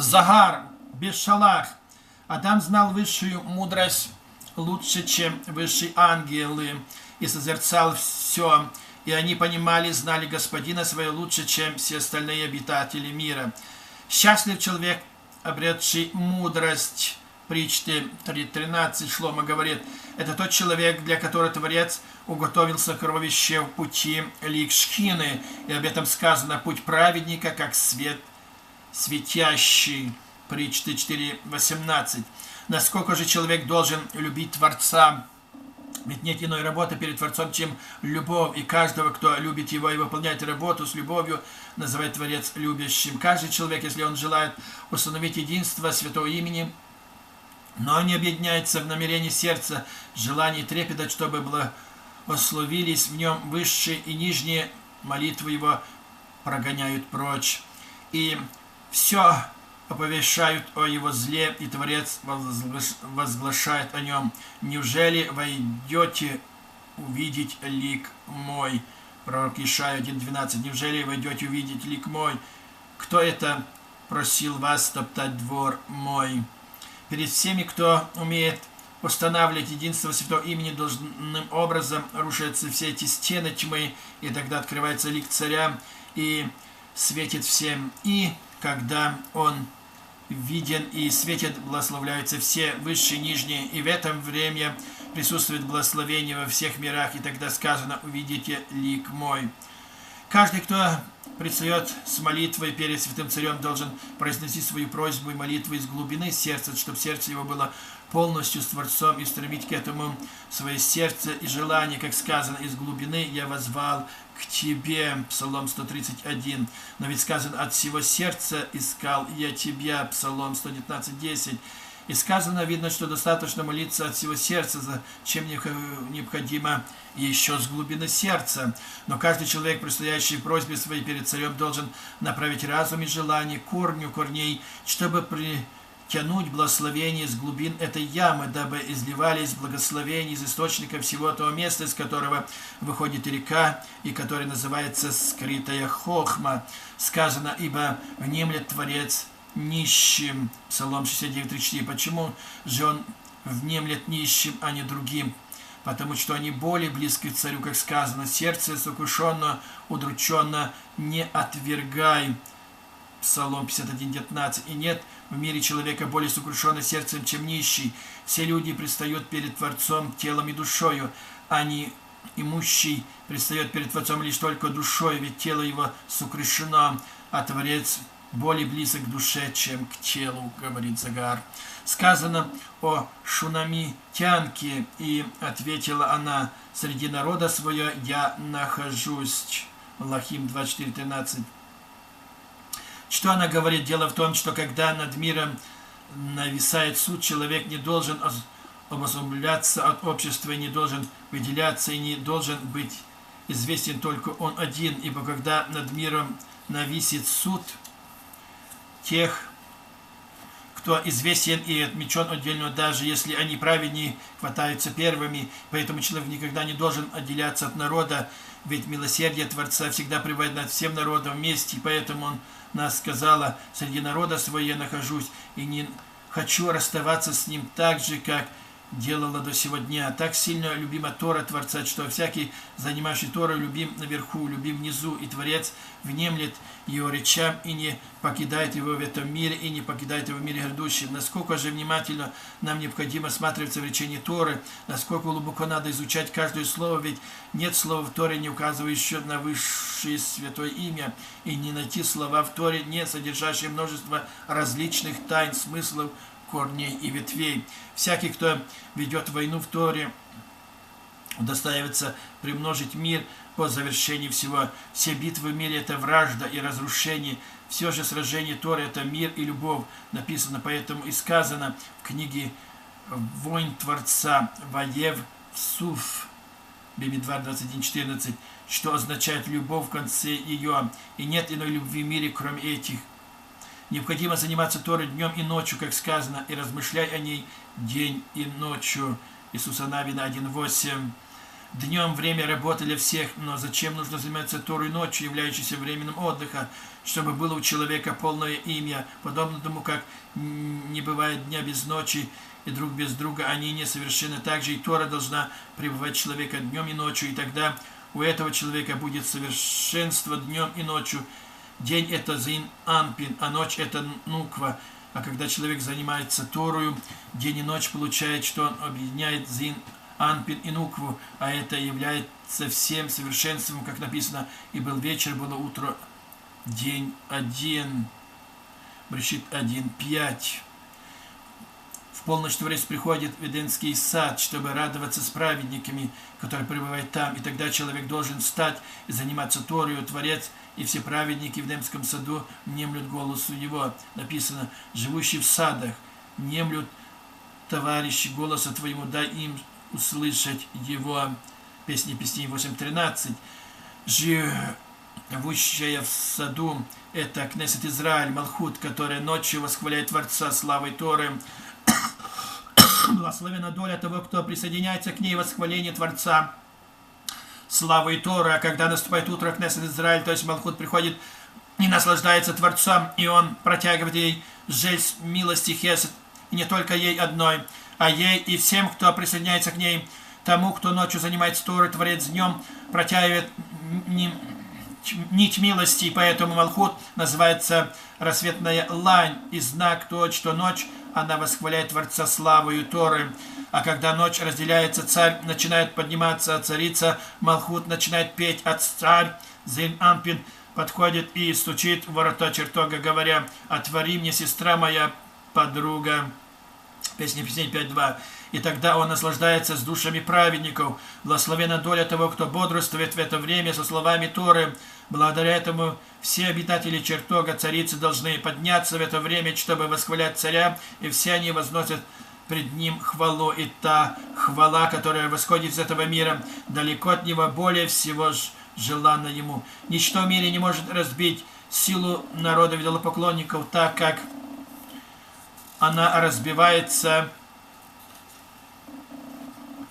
Загар, Бешалах. Адам знал высшую мудрость лучше, чем высшие ангелы, и созерцал все, и они понимали, знали Господина своего лучше, чем все остальные обитатели мира. Счастлив человек, обретший мудрость, притчи 3.13 Шлома говорит, это тот человек, для которого Творец уготовил сокровище в пути лик Шхины, и об этом сказано, путь праведника, как свет светящий, притчи 4.18. Насколько же человек должен любить Творца, ведь нет иной работы перед Творцом, чем любовь. И каждого, кто любит Его и выполняет работу с любовью, называет Творец любящим. Каждый человек, если он желает установить единство святого имени, но не объединяется в намерении сердца, желание трепета, чтобы благословились в нем высшие и нижние молитвы его прогоняют прочь. И все оповещают о его зле, и Творец возглашает о нем. Неужели войдете увидеть лик мой? Пророк Ишая 1.12. Неужели войдете увидеть лик мой? Кто это просил вас топтать двор мой? Перед всеми, кто умеет устанавливать единство Святого имени должным образом, рушатся все эти стены тьмы, и тогда открывается лик царя и светит всем. И когда он виден и светит, благословляются все высшие нижние, и в этом время присутствует благословение во всех мирах, и тогда сказано «Увидите лик мой». Каждый, кто предстает с молитвой перед Святым Царем, должен произносить свою просьбу и молитву из глубины сердца, чтобы сердце его было полностью с Творцом и стремить к этому свое сердце и желание, как сказано, из глубины я возвал к Тебе, Псалом 131. Но ведь сказано, от всего сердца искал я Тебя, Псалом 119.10. И сказано, видно, что достаточно молиться от всего сердца, чем необходимо еще с глубины сердца. Но каждый человек, предстоящий просьбе своей перед царем, должен направить разум и желание корню корней, чтобы при тянуть благословение из глубин этой ямы, дабы изливались благословения из источника всего того места, из которого выходит река, и который называется «скрытая хохма». Сказано, ибо внемлет Творец нищим. Псалом 69.34. Почему же он внемлет нищим, а не другим? Потому что они более близки к царю, как сказано, сердце сокрушенно, удрученно, не отвергай. Псалом 51.19. И нет в мире человека более сокрушенный сердцем, чем нищий. Все люди предстают перед Творцом телом и душою, а не имущий предстает перед Творцом лишь только душой, ведь тело его сокрушено, а Творец более близок к душе, чем к телу, говорит Загар. Сказано о Шунамитянке, и ответила она, среди народа своего я нахожусь. Лахим 24.13. Что она говорит? Дело в том, что когда над миром нависает суд, человек не должен обособляться от общества, не должен выделяться, и не должен быть известен только он один, ибо когда над миром нависит суд тех, кто известен и отмечен отдельно, даже если они праведнее, хватаются первыми. Поэтому человек никогда не должен отделяться от народа, ведь милосердие Творца всегда приводит над всем народом вместе, поэтому он нас сказала, среди народа своего нахожусь, и не хочу расставаться с ним так же, как делала до сего дня. Так сильно любима Тора Творца, что всякий, занимающий Тору, любим наверху, любим внизу, и Творец внемлет его речам и не покидает его в этом мире, и не покидает его в мире грядущем. Насколько же внимательно нам необходимо смотреться в речении Торы, насколько глубоко надо изучать каждое слово, ведь нет слова в Торе, не указывающего на высшее святое имя, и не найти слова в Торе, не содержащие множество различных тайн, смыслов, корней и ветвей. Всякий, кто ведет войну в Торе, удостаивается примножить мир по завершении всего. Все битвы в мире – это вражда и разрушение. Все же сражение Торы – это мир и любовь. Написано поэтому и сказано в книге «Войн Творца» Ваев Суф, Бимидвар 21.14, что означает любовь в конце ее. И нет иной любви в мире, кроме этих. Необходимо заниматься Торой днем и ночью, как сказано, и размышляй о ней день и ночью. Иисуса Навина 1.8. Днем время работы для всех, но зачем нужно заниматься Торой ночью, являющейся временем отдыха, чтобы было у человека полное имя, подобно тому, как не бывает дня без ночи, и друг без друга они несовершенны. Также и Тора должна пребывать человека днем и ночью, и тогда у этого человека будет совершенство днем и ночью. День это Зин Анпин, а ночь это Нуква. А когда человек занимается Торою, день и ночь получает, что он объединяет Зин Анпин и Нукву, а это является всем совершенством, как написано, и был вечер, было утро, день один, Брешит один, пять. В полночь Творец приходит в Эдемский сад, чтобы радоваться с праведниками, которые пребывают там. И тогда человек должен встать и заниматься Торию. Творец и все праведники в Эдемском саду немлют голосу его. Написано, живущие в садах, немлют товарищи голоса твоему, дай им услышать его. Песни песни 8.13. Живущая в саду, это Кнессет Израиль, Малхут, которая ночью восхваляет Творца славой Торы, Благословена доля того, кто присоединяется к ней восхваление Творца. Слава и Тора, когда наступает утро, Кнессет Израиль, то есть Малхут приходит и наслаждается Творцом, и он протягивает ей жесть милости Хесед, и не только ей одной, а ей и всем, кто присоединяется к ней, тому, кто ночью занимается Торой, Творец днем, протягивает нить милости, и поэтому Малхут называется рассветная лань, и знак тот, что ночь она восхваляет Творца славою Торы. А когда ночь разделяется, царь начинает подниматься, а царица Малхут начинает петь, а царь Зин Ампин подходит и стучит в ворота чертога, говоря, «Отвори мне, сестра моя, подруга». Песня песни 5.2. И тогда он наслаждается с душами праведников. Благословена доля того, кто бодрствует в это время со словами Торы. Благодаря этому все обитатели чертога царицы должны подняться в это время, чтобы восхвалять царя, и все они возносят пред ним хвалу. И та хвала, которая восходит из этого мира, далеко от него более всего желанна ему. Ничто в мире не может разбить силу народа идолопоклонников, так как она разбивается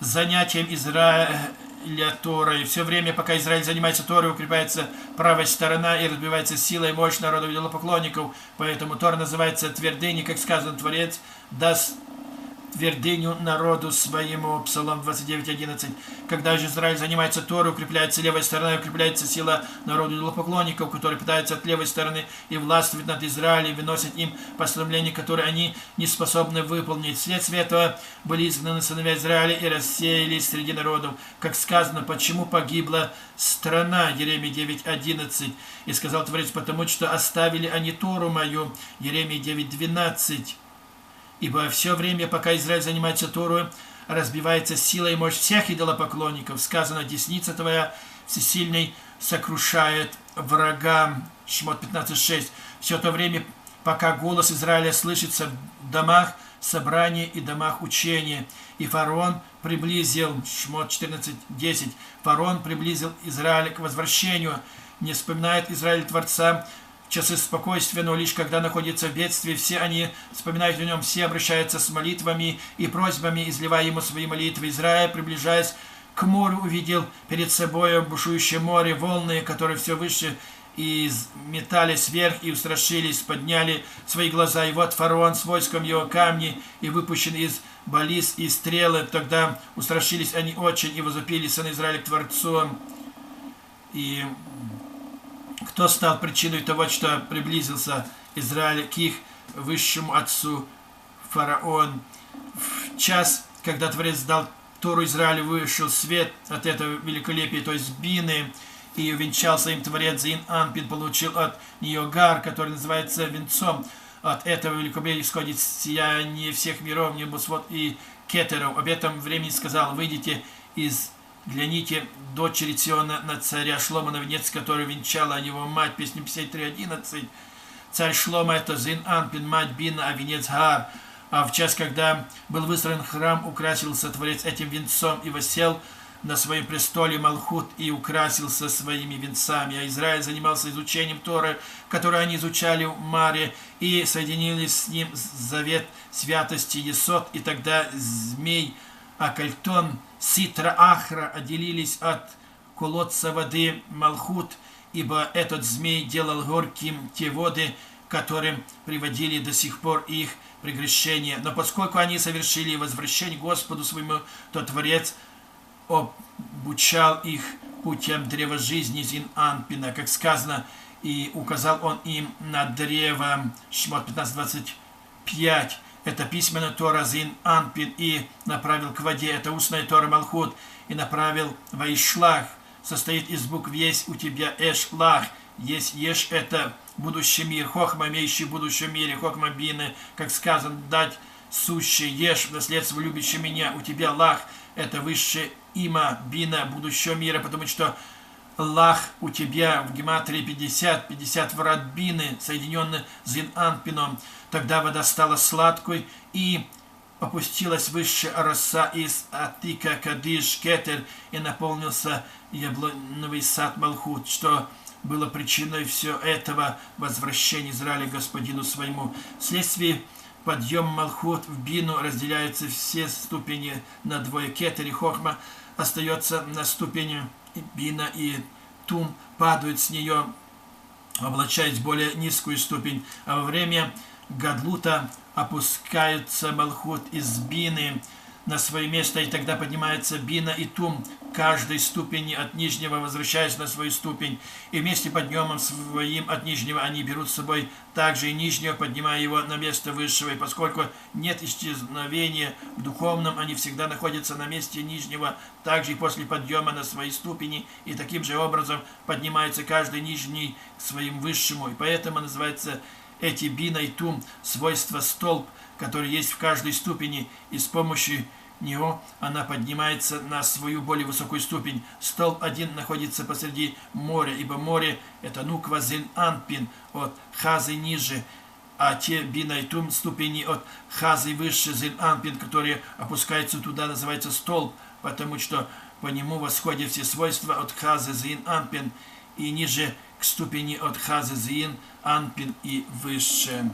занятием Израиля Торой. Все время, пока Израиль занимается Торой, укрепляется правая сторона и разбивается сила и мощь народа идолопоклонников. Поэтому Тора называется твердыней, как сказано, Творец даст твердыню народу своему. Псалом 29.11. Когда же Израиль занимается Торой, укрепляется левая сторона, укрепляется сила народу идолопоклонников, которые пытаются от левой стороны и властвовать над Израилем, выносят им постановления, которые они не способны выполнить. Вследствие этого были изгнаны сыновья Израиля и рассеялись среди народов. Как сказано, почему погибла страна, Еремия 9.11. И сказал Творец, потому что оставили они Тору мою, Еремия 9.12. Ибо все время, пока Израиль занимается Тору, разбивается сила и мощь всех идолопоклонников. Сказано, десница твоя всесильный сокрушает врага. Шмот 15.6. Все то время, пока голос Израиля слышится в домах собрания и домах учения. И фараон приблизил, Шмот 14.10, фараон приблизил Израиль к возвращению. Не вспоминает Израиль Творца, часы спокойствия, но лишь когда находится в бедствии, все они вспоминают о нем, все обращаются с молитвами и просьбами, изливая ему свои молитвы. Израиль, приближаясь к морю, увидел перед собой бушующее море, волны, которые все выше и метались вверх и устрашились, подняли свои глаза. И вот фараон с войском его камни и выпущен из баллист и стрелы. Тогда устрашились они очень и возопили сын Израиля к Творцу. И кто стал причиной того, что приблизился Израиль к их высшему отцу фараон. В час, когда Творец дал Тору Израилю, вышел свет от этого великолепия, то есть бины, и увенчался им Творец Зин Анпин, получил от нее гар, который называется венцом. От этого великолепия исходит сияние всех миров, небосвод и кетеров. Об этом времени сказал, выйдите из Гляните, дочери Сиона на царя Шлома, на венец, который венчала его мать, песня 53.11. Царь Шлома это Зин Анпин, мать Бина, а венец Гар. А в час, когда был выстроен храм, украсился Творец этим венцом и восел на своем престоле Малхут и украсился своими венцами. А Израиль занимался изучением Торы, которую они изучали в Маре, и соединились с ним завет святости Есот, и тогда змей Акальтон Ситра Ахра отделились от колодца воды Малхут, ибо этот змей делал горьким те воды, которым приводили до сих пор их прегрешения. Но поскольку они совершили возвращение Господу своему, то Творец обучал их путем древа жизни Зин Анпина, как сказано, и указал он им на древо Шмот 15.25. Это письменная Тора Зин Анпин и направил к воде. Это устная Тора Малхут и направил Ваишлах. Состоит из букв «Есть у тебя Эшлах». Есть Еш – это будущий мир, Хохма, имеющий в будущем мире, Хохма Бины, как сказано, дать сущий Еш, наследство любящий меня, у тебя Лах – это высшее имя Бина будущего мира, потому что Лах у тебя в гематрии 50, 50 врат бины, соединенные с Анпином. Тогда вода стала сладкой и опустилась выше роса из Атика Кадиш Кетер и наполнился яблоновый сад Малхут, что было причиной все этого возвращения Израиля господину своему. Вследствие подъем Малхут в Бину разделяются все ступени на двое Кетер и Хохма, остается на ступени Бина и Тум падают с нее, облачаясь более низкую ступень, а во время Гадлута опускаются Малхут из Бины, на свое место, и тогда поднимается бина и тум каждой ступени от нижнего, возвращаясь на свою ступень, и вместе подъемом своим от нижнего они берут с собой также и нижнего, поднимая его на место высшего, и поскольку нет исчезновения в духовном, они всегда находятся на месте нижнего, также и после подъема на свои ступени, и таким же образом поднимается каждый нижний к своим высшему, и поэтому называется эти бина и тум, свойства столб, который есть в каждой ступени, и с помощью него она поднимается на свою более высокую ступень. Столб один находится посреди моря, ибо море – это нуква зин анпин, от хазы ниже, а те бинайтум ступени от хазы выше зин анпин, которые опускаются туда, называется столб, потому что по нему восходят все свойства от хазы зин анпин и ниже к ступени от хазы зин анпин и выше.